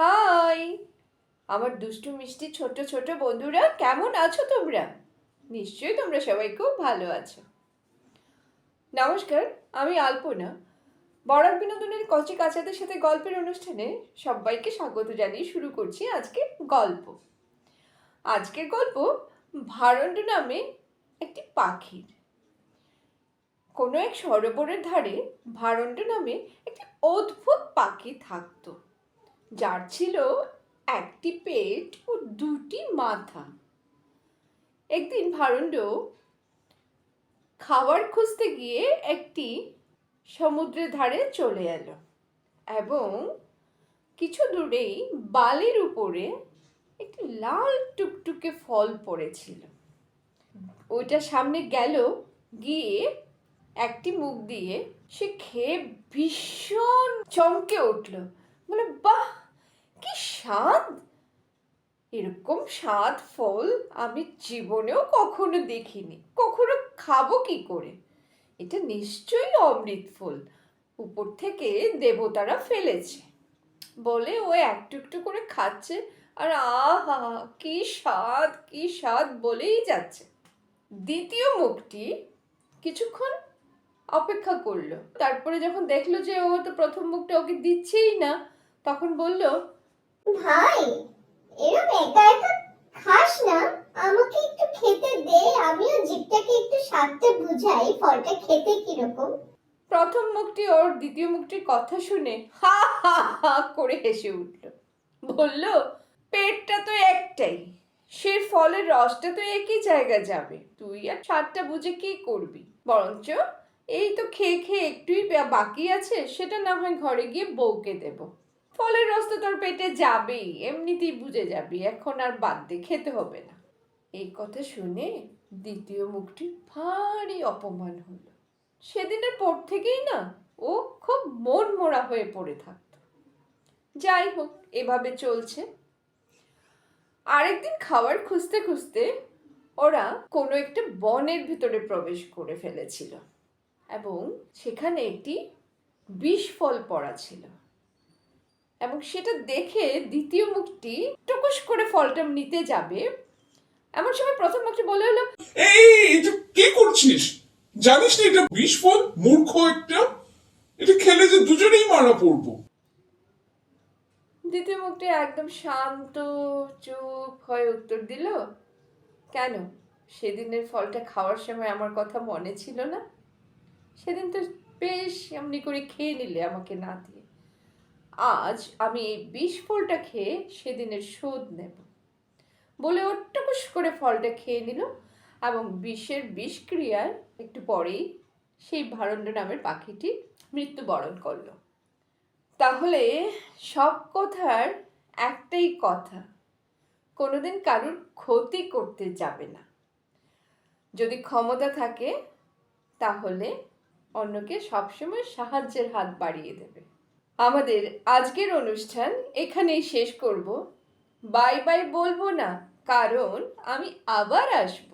High. আমার দুষ্টু, মিষ্টি, ছোট ছোট বন্ধুরা, কেমন আছো তোমরা? নিশ্চয়ই তোমরা সবাই খুব ভালো আছো। নমস্কার, আমি আলপনা। বড়ার বিনোদনের কচি কাচাদের সাথে গল্পের অনুষ্ঠানে সবাইকে স্বাগত জানিয়ে শুরু করছি আজকে গল্প। আজকের গল্প ভারণ্ড নামে একটি পাখির। কোনো এক সরোবরের ধারে ভারণ্ড নামে একটি অদ্ভুত পাখি থাকতো। যার ছিল একটি পেট ও দুটি মাথা। একদিন ভারণ্ড খাবার খুঁজতে গিয়ে একটি সমুদ্রের ধারে চলে এলো এবং কিছু দূরেই বালির উপরে একটি লাল টুকটুকে ফল পড়েছিল। ওইটা সামনে গেল গিয়ে একটি মুখ দিয়ে সে খেয়ে ভীষণ চমকে উঠল। বলে, বাহ কি স্বাদ? এরকম স্বাদ ফল আমি জীবনেও কখনো দেখিনি। কখনো খাব কি করে? এটা নিশ্চয়ই অমৃত ফল। উপর থেকে দেবতারা ফেলেছে। বলে ও একটু একটু করে খাচ্ছে আর আহা, কি স্বাদ কি স্বাদ বলেই যাচ্ছে। দ্বিতীয় মুখটি কিছুক্ষণ অপেক্ষা করল। তারপরে যখন দেখল যে ও তো প্রথম মুখটা ওকে দিচ্ছেই না, তখন বলল ভাই, এরম একা একা খাস না। আমাকে একটু খেতে দে, আমিও জিভটাকে একটু স্বাদটা বুঝাই, ফলটা খেতে কীরকম। প্রথম মুখটি ওর, দ্বিতীয় মুখটির কথা শুনে হা হা হা করে হেসে উঠল। বলল, পেটটা তো একটাই সে ফলের রসটা তো একই জায়গায় যাবে। তুই আর স্বাদটা বুঝে কি করবি? বরঞ্চ এই তো খেয়ে খেয়ে একটুই বাকি আছে, সেটা না হয় ঘরে গিয়ে বউকে দেব। ফলের রস তো তোর পেটে যাবেই, এমনিতেই বুঝে যাবি, এখন আর বাদ দিয়ে খেতে হবে না। এই কথা শুনে দ্বিতীয় মুখটি ভারী অপমান হলো। সেদিনের পর থেকেই না ও খুব মন মোড়া হয়ে পড়ে থাকতো। যাই হোক, এভাবে চলছে। আরেকদিন খাবার খুঁজতে খুঁজতে ওরা কোনো একটা বনের ভিতরে প্রবেশ করে ফেলেছিল এবং সেখানে একটি বিষ ফল পড়া ছিল। এবং সেটা দেখে দ্বিতীয় মুখটি টুকুস করে ফলটা নিতে যাবে। এমন সময় প্রথম মুখটি বলে হলো এই এটা কি করছিস? জানিস না এটা বিষ ফল মূর্খ একটা? এটা খেলে যে দুজনেই মারা পড়ব। দ্বিতীয় মুখটি একদম শান্ত চুপ হয়ে উত্তর দিল কেন? সেদিনের ফলটা খাওয়ার সময় আমার কথা মনে ছিল না। সেদিন তো বেশ এমনি করে খেয়ে নিলে আমাকে না দিয়ে। আজ আমি এই বিষ ফলটা খেয়ে সেদিনের শোধ নেব। বলে ওটুকুস করে ফলটা খেয়ে নিল এবং বিষের বিষক্রিয়ায় একটু পরেই সেই ভারণ্ড নামের পাখিটি মৃত্যুবরণ করল। তাহলে সব কথার একটাই কথা, কোনোদিন কারুর ক্ষতি করতে যাবে না। যদি ক্ষমতা থাকে, তাহলে অন্যকে সবসময় সাহায্যের হাত বাড়িয়ে দেবে। আমাদের আজকের অনুষ্ঠান এখানেই শেষ করব। বাই বাই বলব না কারণ আমি আবার আসব।